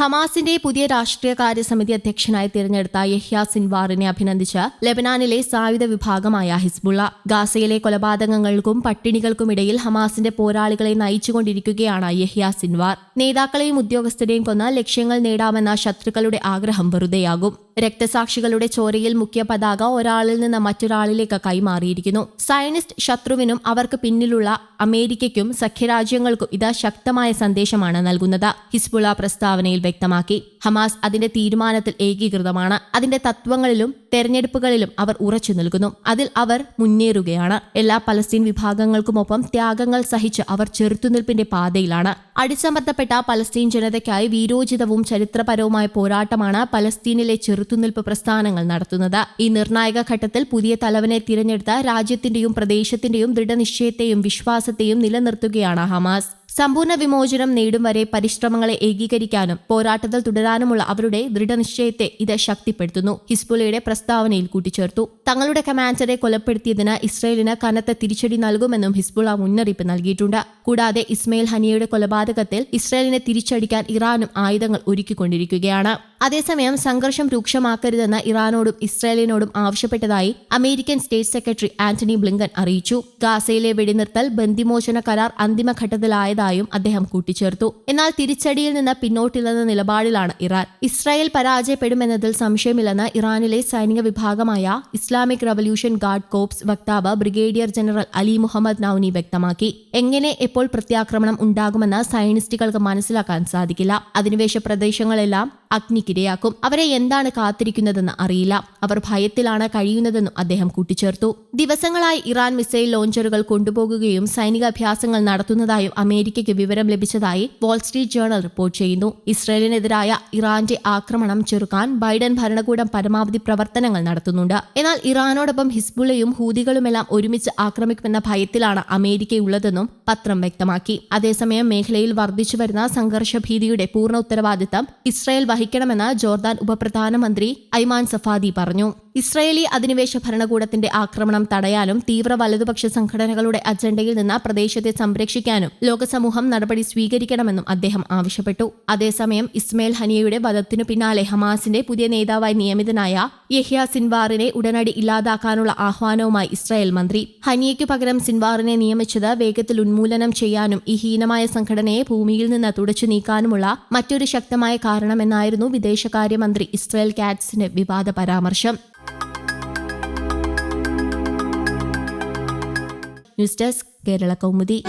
ഹമാസിന്റെ പുതിയ രാഷ്ട്രീയ കാര്യസമിതി അധ്യക്ഷനായി തിരഞ്ഞെടുത്ത യഹ്യ സിൻവാറിനെ അഭിനന്ദിച്ച് ലെബനാനിലെ സായുധ വിഭാഗമായ ഹിസ്ബുള്ള. ഗാസയിലെ കൊലപാതകങ്ങൾക്കും പട്ടിണികൾക്കുമിടയിൽ ഹമാസിന്റെ പോരാളികളെ നയിച്ചുകൊണ്ടിരിക്കുകയാണ് യഹ്യ സിൻവാർ. നേതാക്കളെയും ഉദ്യോഗസ്ഥരെയും കൊന്ന ലക്ഷ്യങ്ങൾ നേടാമെന്ന ശത്രുക്കളുടെ ആഗ്രഹം വെറുതെയാകും. രക്തസാക്ഷികളുടെ ചോരയിൽ മുഖ്യ പതാക ഒരാളിൽ നിന്ന് മറ്റൊരാളിലേക്ക് കൈമാറിയിരിക്കുന്നു. സയനിസ്റ്റ് ശത്രുവിനും അവർക്ക് പിന്നിലുള്ള അമേരിക്കയ്ക്കും സഖ്യരാജ്യങ്ങൾക്കും ഇത് ശക്തമായ സന്ദേശമാണ് നൽകുന്നത് ഹിസ്ബുള പ്രസ്താവനയിൽ വ്യക്തമാക്കി. ഹമാസ് അതിന്റെ തീരുമാനത്തിൽ ഏകീകൃതമാണ്. അതിന്റെ തത്വങ്ങളിലും തെരഞ്ഞെടുപ്പുകളിലും അവർ ഉറച്ചു നിൽക്കുന്നു. അതിൽ അവർ മുന്നേറുകയാണ്. എല്ലാ പലസ്തീൻ വിഭാഗങ്ങൾക്കുമൊപ്പം ത്യാഗങ്ങൾ സഹിച്ച് അവർ ചെറുത്തുനിൽപ്പിന്റെ പാതയിലാണ്. അടിച്ചമർത്തപ്പെട്ട പലസ്തീൻ ജനതയ്ക്കായി വീരോചിതവും ചരിത്രപരവുമായ പോരാട്ടമാണ് പലസ്തീനിലെ ചെറുത്തുനിൽപ്പ് പ്രസ്ഥാനങ്ങൾ നടത്തുന്നത്. ഈ നിർണായക ഘട്ടത്തിൽ പുതിയ തലവനെ തിരഞ്ഞെടുത്ത രാജ്യത്തിന്റെയും പ്രദേശത്തിന്റെയും ദൃഢനിശ്ചയത്തെയും വിശ്വാസത്തെയും നിലനിർത്തുകയാണ് ഹമാസ്. സമ്പൂർണ വിമോചനം നേടും വരെ പരിശ്രമങ്ങളെ ഏകീകരിക്കാനും പോരാട്ടത്തിൽ തുടരാനുമുള്ള അവരുടെ ദൃഢനിശ്ചയത്തെ ഇത് ശക്തിപ്പെടുത്തുന്നു. ഹിസ്ബുലയുടെ പ്രസ്താവനയിൽ കൂട്ടിച്ചേർത്തു. തങ്ങളുടെ കമാൻഡറെ കൊലപ്പെടുത്തിയതിന് ഇസ്രയേലിന് കനത്ത തിരിച്ചടി നൽകുമെന്നും ഹിസ്ബുള മുന്നറിയിപ്പ് നൽകിയിട്ടുണ്ട്. കൂടാതെ ഇസ്മയിൽ ഹനിയയുടെ കൊലപാതകത്തിൽ ഇസ്രയേലിനെ തിരിച്ചടിക്കാൻ ഇറാനും ആയുധങ്ങൾ ഒരുക്കിക്കൊണ്ടിരിക്കുകയാണ്. അതേസമയം സംഘർഷം രൂക്ഷമാക്കരുതെന്ന് ഇറാനോടും ഇസ്രായേലിനോടും ആവശ്യപ്പെട്ടതായി American state secretary Antony Blinken അറിയിച്ചു. ഗാസയിലെ വെടിനിർത്തൽ ബന്ദിമോചന കരാർ അന്തിമഘട്ടത്തിലായതായും അദ്ദേഹം കൂട്ടിച്ചേർത്തു. എന്നാൽ തിരിച്ചടിയിൽ നിന്ന് പിന്നോട്ടില്ലെന്ന നിലപാടിലാണ് ഇറാൻ. ഇസ്രായേൽ പരാജയപ്പെടുമെന്നതിൽ സംശയമില്ലെന്ന് ഇറാനിലെ സൈനിക വിഭാഗമായ ഇസ്ലാമിക് റവല്യൂഷൻ ഗാർഡ് കോപ്സ് വക്താവ് brigadier general Ali Mohammad Naini വ്യക്തമാക്കി. എങ്ങനെ എപ്പോൾ പ്രത്യാക്രമണം ഉണ്ടാകുമെന്ന് സയനിസ്റ്റുകൾക്ക് മനസ്സിലാക്കാൻ സാധിക്കില്ല. അധിനിവേശ പ്രദേശങ്ങളെല്ലാം അഗ്നിക്കിരയാക്കും. അവരെ എന്താണ് കാത്തിരിക്കുന്നതെന്ന് അറിയില്ല. അവർ ഭയത്തിലാണ് കഴിയുന്നതെന്നും അദ്ദേഹം കൂട്ടിച്ചേർത്തു. ദിവസങ്ങളായി ഇറാൻ മിസൈൽ ലോഞ്ചറുകൾ കൊണ്ടുപോകുകയും സൈനിക അഭ്യാസങ്ങൾ നടത്തുന്നതായും അമേരിക്കയ്ക്ക് വിവരം ലഭിച്ചതായി വാൾസ്ട്രീറ്റ് ജേണൽ റിപ്പോർട്ട് ചെയ്യുന്നു. ഇസ്രയേലിനെതിരായ ഇറാന്റെ ആക്രമണം ചെറുക്കാൻ ബൈഡൻ ഭരണകൂടം പരമാവധി പ്രവർത്തനങ്ങൾ നടത്തുന്നുണ്ട്. എന്നാൽ ഇറാനോടൊപ്പം ഹിസ്ബുള്ളയും ഹൂതികളുമെല്ലാം ഒരുമിച്ച് ആക്രമിക്കുമെന്ന ഭയത്തിലാണ് അമേരിക്കയുള്ളതെന്നും പത്രം വ്യക്തമാക്കി. അതേസമയം മേഖലയിൽ വർദ്ധിച്ചു വരുന്ന സംഘർഷ ഭീതിയുടെ പൂർണ ഉത്തരവാദിത്തം ഇസ്രായേൽ വഹിക്കണമെന്ന് ജോർദാൻ ഉപപ്രധാനമന്ത്രി ഐമാൻ സഫാദി പറഞ്ഞു ഇസ്രയേലി അധിനിവേശ ഭരണകൂടത്തിന്റെ ആക്രമണം തടയാനും തീവ്ര വലതുപക്ഷ സംഘടനകളുടെ അജണ്ടയിൽ നിന്ന് പ്രദേശത്തെ സംരക്ഷിക്കാനും ലോകസമൂഹം നടപടി സ്വീകരിക്കണമെന്നും അദ്ദേഹം ആവശ്യപ്പെട്ടു. അതേസമയം ഇസ്മയിൽ ഹനിയയുടെ വധത്തിനു പിന്നാലെ ഹമാസിന്റെ പുതിയ നേതാവായി നിയമിതനായ യഹ്യ സിൻവാറിനെ ഉടനടി ഇല്ലാതാക്കാനുള്ള ആഹ്വാനവുമായി ഇസ്രായേൽ മന്ത്രി. ഹനിയയ്ക്കു പകരം സിൻവാറിനെ നിയമിച്ചത് വേഗത്തിൽ ഉന്മൂലനം ചെയ്യാനും ഈ ഹീനമായ സംഘടനയെ ഭൂമിയിൽ നിന്ന് തുടച്ചു നീക്കാനുമുള്ള മറ്റൊരു ശക്തമായ കാരണമെന്നായിരുന്നു വിദേശകാര്യമന്ത്രി ഇസ്രായേൽ കാറ്റ്സിന്റെ വിവാദ പരാമർശം. Newsdesk, Kerala Kaumudi.